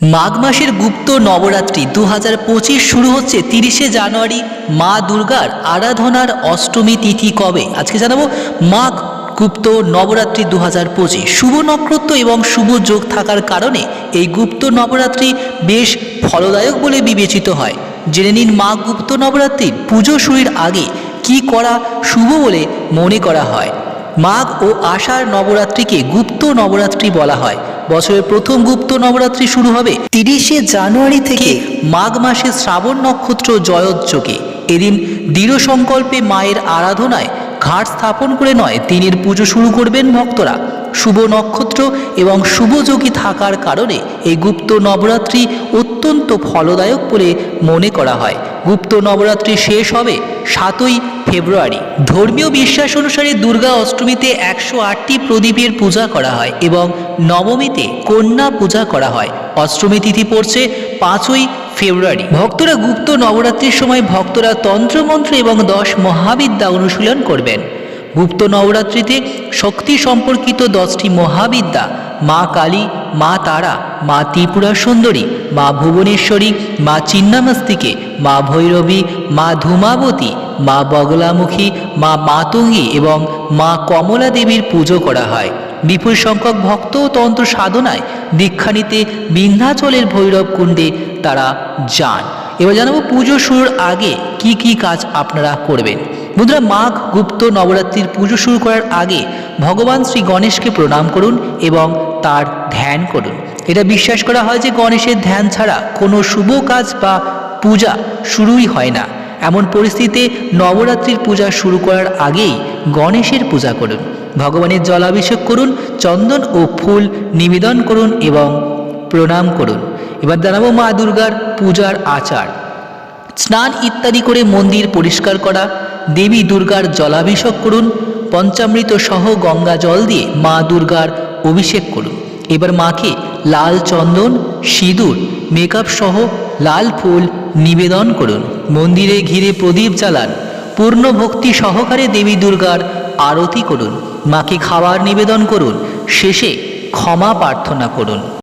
মাঘ মাসের গুপ্ত নবরাত্রি দু পঁচিশ শুরু হচ্ছে তিরিশে জানুয়ারি মা দুর্গার আরাধনার অষ্টমী তিথি কবে? আজকে জানাব মাঘ গুপ্ত নবরাত্রি দু হাজার পঁচিশ। শুভ নক্ষত্র এবং শুভ যোগ থাকার কারণে এই গুপ্ত নবরাত্রি বেশ ফলদায়ক বলে বিবেচিত হয়। জেনে নিন মাঘ গুপ্ত নবরাত্রির পুজো শুরুর আগে কি করা শুভ বলে মনে করা হয়। মাঘ ও আষাঢ় নবরাত্রিকে গুপ্ত নবরাত্রি বলা হয়। বছরের প্রথম গুপ্ত নবরাত্রি শুরু হবে তিরিশে জানুয়ারি থেকে মাঘ মাসে শ্রাবণ নক্ষত্র জয়োৎযোগে এদিন দৃঢ় সংকল্পে মায়ের আরাধনায় ঘাট স্থাপন করে নয়, তিনির পুজো শুরু করবেন ভক্তরা। শুভ নক্ষত্র এবং শুভযোগী থাকার কারণে এই গুপ্ত নবরাত্রি অত্যন্ত ফলদায়ক বলে মনে করা হয়। গুপ্ত নবরাত্রি শেষ হবে সাতই ফেব্রুয়ারি। ধর্মীয় বিশ্বাস অনুসারে দুর্গা অষ্টমীতে একশো আটটি প্রদীপের পূজা করা হয় এবং নবমীতে কন্যা পূজা করা হয়। অষ্টমী তিথি পড়ছে পাঁচই ফেব্রুয়ারি। ভক্তরা গুপ্ত নবরাত্রির সময় ভক্তরা তন্ত্রমন্ত্র এবং দশ মহাবিদ্যা অনুশীলন করবেন। গুপ্ত নবরাত্রিতে শক্তি সম্পর্কিত দশটি মহাবিদ্যা, মা কালী, মা তারা, মা ত্রিপুরা সুন্দরী, মা ভুবনেশ্বরী, মা চিন্নামস্তিকে, মা ভৈরবী, মা ধূমাবতী, মা বগলামুখী, মা মাতঙ্গী এবং মা কমলা দেবীর পুজো করা হয়। বিপুল সংখ্যক ভক্ত ও তন্ত্র সাধনায় দীক্ষা নিতে বিন্ধ্যাচলের ভৈরব কুণ্ডে তারা যান। এবার জানাব পুজো শুরুর আগে কি কি কাজ আপনারা করবেন। বন্ধুরা মাঘ, গুপ্ত নবরাত্রির পুজো শুরু করার আগে ভগবান শ্রী গণেশকে প্রণাম করুন এবং তার ধ্যান করুন। এটা বিশ্বাস করা হয় যে গণেশের ধ্যান ছাড়া কোনো শুভ কাজ বা পূজা শুরুই হয় না। এমন পরিস্থিতিতে নবরাত্রির পূজা শুরু করার আগেই গণেশের পূজা করুন। ভগবানের জলাভিষেক করুন, চন্দন ও ফুল নিবেদন করুন এবং প্রণাম করুন। এবার জানাব মা দুর্গার পূজার আচার। স্নান ইত্যাদি করে মন্দির পরিষ্কার করা দেবী দুর্গার জলাভিষেক করুন, পঞ্চামৃত সহ গঙ্গা জল দিয়ে মা দুর্গার অভিষেক করুন। এবার মাকে লাল চন্দন, সিঁদুর মেকআপ সহ লাল ফুল নিবেদন করুন। মন্দিরে ঘিরে প্রদীপ জ্বালান, পূর্ণ ভক্তি সহকারে দেবী দুর্গার আরতি করুন। মাকে খাবার নিবেদন করুন, শেষে ক্ষমা প্রার্থনা করুন।